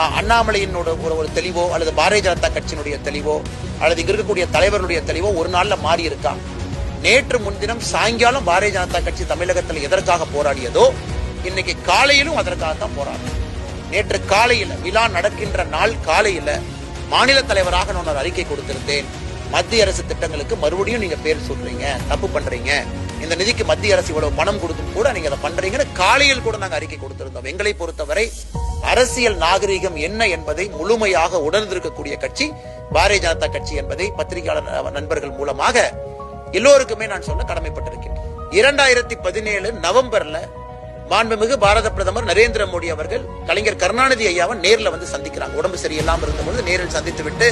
அண்ணாமலையினோட ஒரு ஒரு தெளிவோ அல்லது பாரதிய ஜனதா கட்சியினுடைய தெளிவோ அல்லது இங்க இருக்கக்கூடிய தலைவர்களுடைய தெளிவோ ஒரு நாள்ல மாறி இருக்கா? நேற்று முன்தினம் சாயங்காலம் பாரதிய ஜனதா கட்சி தமிழகத்தில் எதற்காக போராடியதோ இன்னைக்கு காலையிலும் அதற்காக தான் போராடும் நேற்று காலையில விழா நடக்கின்ற நாள் காலையில மாநில தலைவராக நான் ஒரு அறிக்கை கொடுத்திருந்தேன். மத்திய அரசு திட்டங்களுக்கு மறுபடியும் நீங்க பேர் சொல்றீங்க தப்பு பண்றீங்க. இந்த நிதிக்கு மத்திய அரசு இவ்வளவு பணம் கொடுத்தும் கூட நீங்க அதை பண்றீங்கன்னு காலையில் கூட நாங்க அறிக்கை கொடுத்திருந்தோம். எங்களை பொறுத்தவரை அரசியல் நாகரீகம் என்ன என்பதை முழுமையாக உணர்ந்திருக்கக்கூடிய கட்சி பாரதிய ஜனதா கட்சி என்பதை பத்திரிகையாளர் நண்பர்கள் மூலமாக எல்லோருக்குமே நான் சொல்ல கடமைப்பட்டிருக்கிறேன். இரண்டாயிரத்தி பதினேழு நவம்பர்ல மாண்புமிகு பாரத பிரதமர் நரேந்திர மோடி அவர்கள் கலைஞர் கருணாநிதி ஐயாவை நேரில் வந்து சந்திக்கிறாங்க. உடம்பு சரியில்லாமல் இருந்தபொழுது நேரில் சந்தித்து விட்டு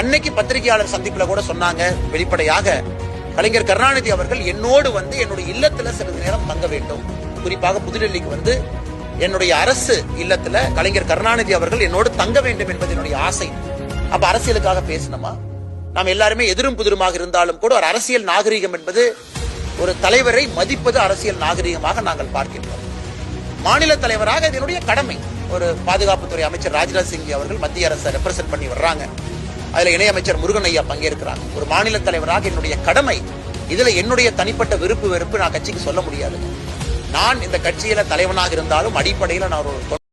அன்னைக்கு பத்திரிகையாளர் சந்திப்புல கூட சொன்னாங்க வெளிப்படையாக கலைஞர் கருணாநிதி அவர்கள் என்னோடு வந்து என்னுடைய இல்லத்துல சிறிது நேரம் தங்க வேண்டும். குறிப்பாக புதுடெல்லிக்கு வந்து என்னுடைய அரசு இல்லத்துல கலைஞர் கருணாநிதி அவர்கள் என்னோடு தங்க வேண்டும் என்பது என்னுடைய ஆசை. அப்ப அரசியலுக்காக பேசணுமா? நாம் எல்லாருமே எதிரும் புதிருமாக இருந்தாலும் கூட ஒரு அரசியல் நாகரீகம் என்பது ஒரு தலைவரை மதிப்பது அரசியல் நாகரீகமாக நாங்கள் பார்க்கின்றோம். மாநில தலைவராக இதனுடைய கடமை. ஒரு பாதுகாப்புத்துறை அமைச்சர் ராஜ்நாத் சிங் அவர்கள் மத்திய அரசை ரெப்ரசென்ட் பண்ணி வர்றாங்க. அதுல இணையமைச்சர் முருகன் ஐயா பங்கேற்கிறாங்க. ஒரு மாநில தலைவராக என்னுடைய கடமை. இதுல என்னுடைய தனிப்பட்ட விருப்பு வெறுப்பு நான் கட்சிக்கு சொல்ல முடியாது. நான் இந்த கட்சியில தலைவனாக இருந்தாலும் அடிப்படையில் நான் ஒரு